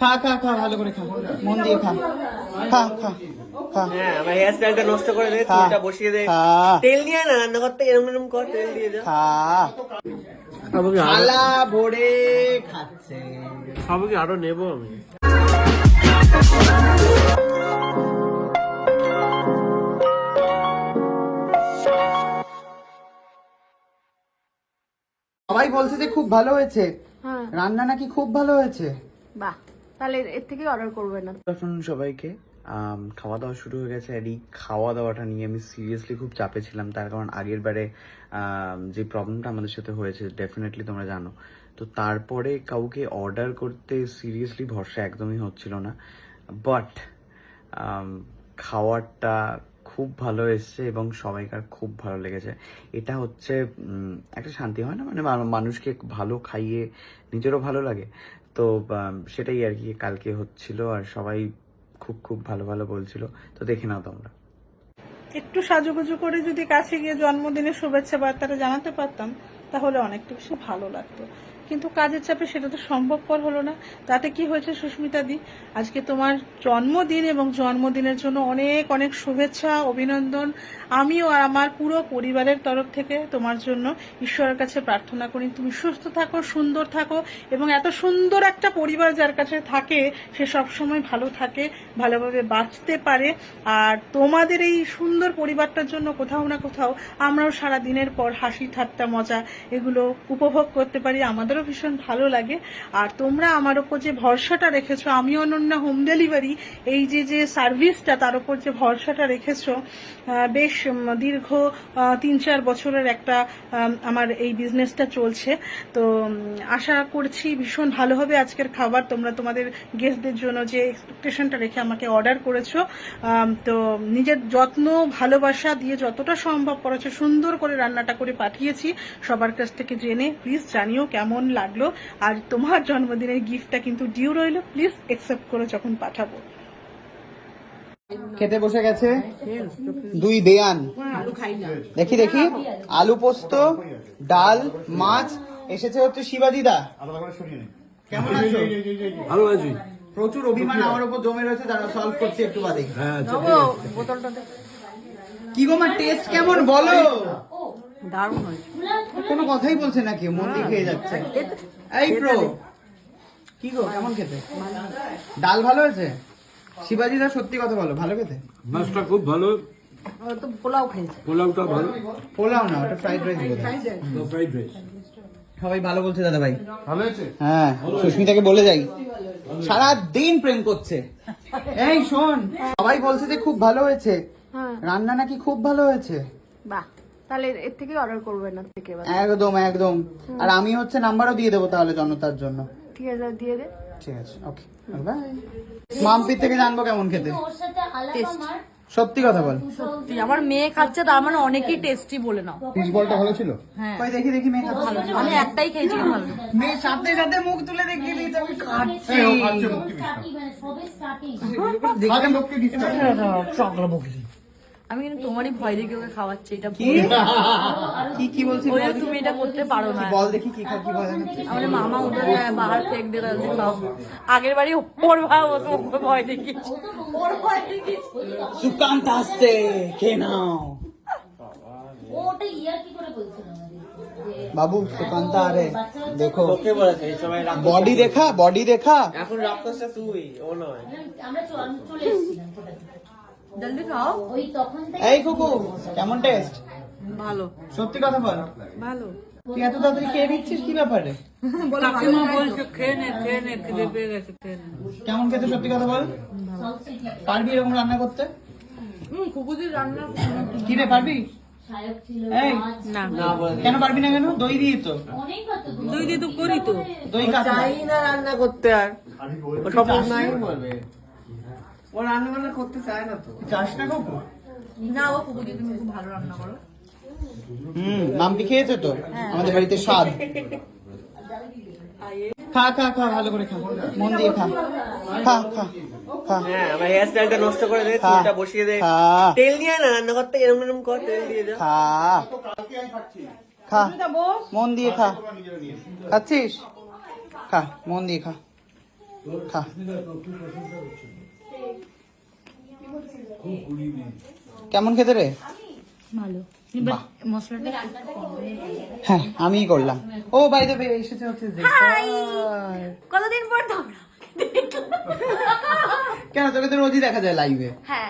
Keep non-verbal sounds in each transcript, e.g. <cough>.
খা খা খা ভালো করে খা। মন দিয়ে খা। খা খা খা। হ্যাঁ আমার হেয়ার স্টাইলটা নষ্ট করে দে চুলটা বসিয়ে দে। তেল নিয়ে না রান্না করতে এরম এরম কর তেল দিয়ে যা খা। খাব আরও? ভরে খাচ্ছে। খাব কি আরও নেব আমি? সবাই বলছে যে খুব ভালো হয়েছে। হ্যাঁ। রান্না নাকি খুব ভালো হয়েছে? বাহ। তাহলে এর থেকে অর্ডার করবে না। আফটারনুন সবাইকে। খাওয়া দাওয়া শুরু হয়ে গেছে আর এই খাওয়া দাওয়াটা নিয়ে আমি সিরিয়াসলি খুব চাপে ছিলাম, তার কারণ আগের বারে যে প্রবলেমটা আমাদের সাথে হয়েছে ডেফিনেটলি তোমরা জানো। তো তারপরে কাউকে অর্ডার করতে সিরিয়াসলি ভরসা একদমই হচ্ছিল না। বাট খাওয়ারটা খুব ভালো এসছে এবং সবাইকার খুব ভালো লেগেছে। এটা হচ্ছে একটা শান্তি হয় না? মানে মানুষকে ভালো খাইয়ে নিজেরও ভালো লাগে। তো সেটাই আর কি কালকে হচ্ছিল আর সবাই খুব খুব ভালো ভালো বলছিল। তো দেখে নাও তোমরা। একটু সাজুগুজু করে যদি কাছে গিয়ে জন্মদিনের শুভেচ্ছা বার্তাটা জানাতে পারতাম, তাহলে অনেকটা বেশি ভালো লাগতো। কিন্তু কাজের চাপে সেটা তো সম্ভবপর হলো না। তাতে কি হয়েছে সুস্মিতা দি আজকে তোমার জন্মদিন এবং জন্মদিনের জন্য অনেক অনেক শুভেচ্ছা, অভিনন্দন। আমিও আর আমার পুরো পরিবারের তরফ থেকে তোমার জন্য ঈশ্বরের কাছে প্রার্থনা করি। তুমি সুস্থ থাকো, সুন্দর থাকো এবং এত সুন্দর একটা পরিবার যার কাছে থাকে, সে সবসময় ভালো থাকে, ভালোভাবে বাঁচতে পারে। আর তোমাদের এই সুন্দর পরিবারটার জন্য কোথাও না কোথাও আমরাও সারা দিনের পর হাসি, ঠাট্টা, মজা এগুলো উপভোগ করতে পারি। আমাদেরও ভীষণ ভালো লাগে। আর তোমরা আমার ওপর যে ভরসাটা রেখেছো, আমি অনন্যা হোম ডেলিভারি, এই যে যে সার্ভিসটা তার উপর যে ভরসাটা রেখেছো বেশ দীর্ঘ তিন চার বছরের একটা আমার এই বিজনেসটা চলছে। তো আশা করছি ভীষণ ভালো হবে আজকের খাবার। তোমরা তোমাদের গেস্টদের জন্য যে এক্সপেকটেশনটা রেখে আমাকে অর্ডার করেছ তো নিজের যত্ন, ভালোবাসা দিয়ে যতটা সম্ভব করেছ, সুন্দর করে রান্নাটা করে পাঠিয়েছি। সবার কাছ থেকে জেনে প্লিজ জানিও কেমন লাগল। আর তোমার জন্মদিনের গিফটটা কিন্তু ডিউ রইল। প্লিজ একসেপ্ট করো যখন পাঠাবো। খেতে বসে গেছে? দুই দেয়ান। দেখি দেখি। আলু পোস্ত ডাল মাছ। এসেছে হচ্ছে শিবাদিদা কেমন আছো? ভালো আছি। প্রচুর অভিমান আমার উপর জমে রয়েছে তারা সলভ করছে একটু বাদে। হ্যাঁ কি গো মা টেস্ট কেমন বলো? দারুণ হয়েছে। কোনো কথাই বলছে না কেউ মন দিয়ে খেয়ে যাচ্ছে। এই প্রো। কি গো কেমন খেতে? ডাল ভালো হয়েছে? শিবাজিদা সত্যি কথা বলো ভালো খেতে? মাছটা খুব ভালো। তো পোলাও খেয়েছে। পোলাওটা ভালো। পোলাও না ওটা ফ্রাইড রাইস বোধ ফ্রাইড রাইস সবাই ভালো বলছে দাদা ভাই। ভালো হয়েছে? হ্যাঁ সুস্মিতাকে বলে যাই। সারা দিন প্রেম করছে। <laughs> এই শোন সবাই বলছে যে খুব ভালো হয়েছে। হ্যাঁ। রান্না নাকি খুব ভালো হয়েছে? বাহ। তাহলে এর থেকে অর্ডার করবে না থেকে এবার। একদম একদম। আর আমি হচ্ছে নাম্বারও দিয়ে দেবো তাহলে জনতার জন্য। ঠিক আছে দিয়ে দে। ঠিক আছে ওকে বাই থেকে জানব কেমন খেতে। সত্যি কথা বল। সত্যি আমার মেয়ে খাচ্ছে তার মানে অনেকই টেস্টি বলে নাও। কই দেখি দেখি মেয়ে খাচ্ছে। আমি একটাই খেয়েছি ভালো। মেয়ে সাথে সাথে মুখ তুলে দেখিয়ে দিয়েছে আমি খাচ্ছি। আমি কিন্তু তোমারই ভয় দেখে ওকে খাওয়াচ্ছি এটা কি? কি কি বলছিস বল তুমি এটা করতে পারো না। বল দেখি কি খা কি বল। দেখি। আমাদের মামা ওদের বাহার ফেক দিয়ে তাদের খাও। আগের বাড়ি ওর ভাই ও তো ভয় দেখিয়েছি। ওর ভয় দেখিয়েছি। সুকান্ত আসছে খেয়ে নাও। ওটা ইয়ার কি করে যে বাবু সুকান্ত আরে দেখো। ওকে বলেছে এই রাগ বডি দেখা বডি দেখা। এখন রাক্ষসটা তুই ও নয়। আমরা চলে এসেছিলাম। জলদি খাও ওই তখন এই কুকু কেমন টেস্ট ভালো। সত্যি কথা বল। ভালো। তুই এত তাড়াতাড়ি খেয়ে নিচ্ছিস কি ব্যাপারে? কাকিমা বলছে খেয়ে নে খেয়ে নে খিদে পেয়ে গেছে খেয়ে নে। কেমন খেতে সত্যি কথা বল? পারবি এরকম রান্না করতে? হুম কুকুজির রান্না কি রে পারবি? সায়ক ছিল না। কেন পারবি না কেন? দই দিয়ে তো। দই। কত দিয়ে তো করি তো। দই চাই না রান্না করতে আর। সপোর্ট নাই বলবে। ও রান্না বান্না করতে চায় না তো। চাস না কুকু না ও তুমি খুব ভালো রান্না করো। হুম মাম্পি খেয়েছে তো? আমাদের বাড়িতে স্বাদ। খা খা খা ভালো করে খা। মন দিয়ে খা। খা হ্যাঁ আমার হেয়ার স্টাইলটা নষ্ট করে দে খা। চুলটা বসিয়ে দে। খা। তেল নিয়ে না রান্না করতে কর তেল দিয়ে খা। খা। মন দিয়ে খা। খাচ্ছিস? খা মন দিয়ে খা। খা। কেমন খেতে রে ভালো বাহ। মশলাটা হ্যাঁ আমিই করলাম ও বাই দ্য এসেছে হচ্ছে জেফার। কতদিন পর তোমরা কেন তোকে তো রোজই দেখা যায় লাইভে হ্যাঁ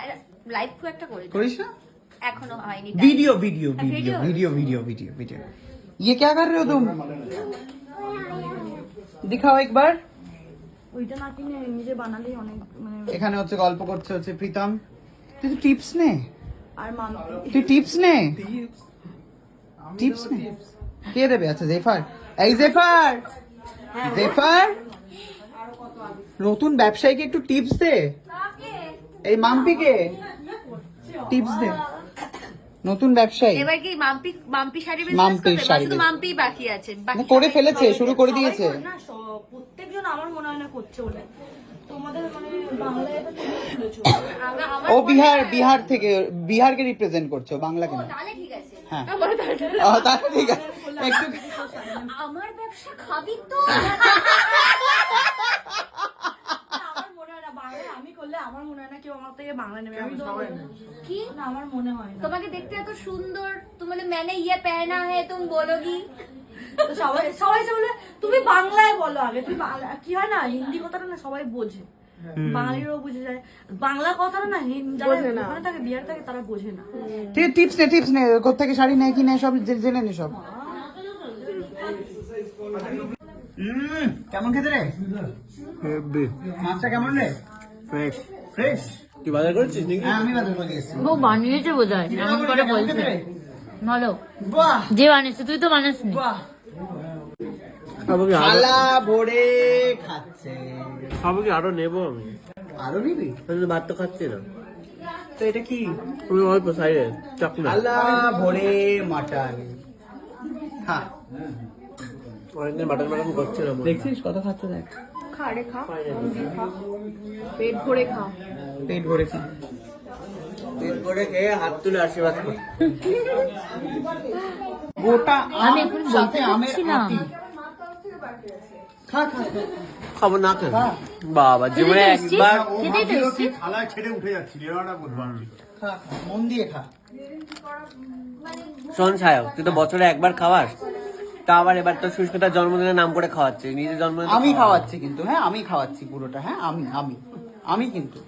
লাইভ খুব একটা করি করিস না এখনো হয়নি वीडियो वीडियो हाँ, video video? Video video video video ये क्या कर रहे हो तुम दिखाओ एक बार ওইটা না কিনে নিজে বানালেই অনেক মানে এখানে হচ্ছে গল্প করছে হচ্ছে প্রীতম তুই তো টিপস নে। আর মানতে তুই টিপস নে। টিপস? নে। কে দেবে? আচ্ছা জেফার। এই জেফার! জেফার! নতুন ব্যবসায়ীকে একটু টিপস দে। এই মাম্পিকে। টিপস দে। নতুন ব্যবসায়ী। এবার কি মাম্পি মাম্পি শাড়ি মাম্পি শাড়ি শুধু। মাম্পি বাকি আছে। করে ফেলেছে শুরু করে দিয়েছে। না প্রত্যেকজন আমার মনে হয় না করছে বলে তোমাদের মানে ও বিহার বিহার থেকে বিহারকে রিপ্রেজেন্ট করছ বাংলা কেন? ঠিক আছে। হ্যাঁ। তাহলে ঠিক আছে। একটু আমার ব্যবসা খাবি তো <laughs> আমার মনে হয় না বললে আমার মনে হয় না কেউ আমার থেকে বাংলা নেবে। আমি সবাই কি? না আমার মনে হয় না। তোমাকে দেখতে এত সুন্দর। তুমি বলে মানে ইয়ে পেহনা হে তুমি বলো কি? সবাই সবাই বলে তুমি বাংলায় বলো আগে। তুমি বাংলা কি হয় না হিন্দি কথাটা না সবাই বোঝে। হ্যাঁ। বাঙালিরাও বুঝে যায়। কথাটা না যারা তারা বোঝে না। ঠিক টিপস টিপস শাড়ি নেয় কি সব জেনে সব। কেমন খেতে রে? মাছটা কেমন রে? ফ্রেশ ফ্রেশ তুই বাজার করেছিস নাকি? হ্যাঁ আমি বাজার করে দিয়েছি ও বানিয়েছে বোধ হয় এমন করে বলছে। ভালো বাহ! যে বানিয়েছে তুই তো বানাসনি। বাহ! কি ভরে খাচ্ছে। খাব কি আরও নেব আমি? আরও নিবি? তো ভাত তো খাচ্ছি না। তো এটা কি? তুমি অল্প সাইডে ভরে মাটন। হ্যাঁ অনেকদিন করছিলাম। দেখছিস কত খাচ্ছে দেখ। খা রে খা। খা। পেট ভরে খা। পেট ভরে খা। পেট করে খেয়ে হাত তুলে আশীর্বাদ কর। গোটা আম এখন বলতে আটি। খাব না কেন বাবা জীবনে একবার ছেড়ে উঠে যাচ্ছিল খা মন দিয়ে খা। শোন সায়ক তুই তো বছরে একবার খাওয়াস? তা আবার এবার তো সুস্মিতার জন্মদিনের নাম করে খাওয়াচ্ছে নিজের জন্মদিন আমি খাওয়াচ্ছি কিন্তু হ্যাঁ আমি খাওয়াচ্ছি পুরোটা হ্যাঁ আমি আমি আমি কিন্তু।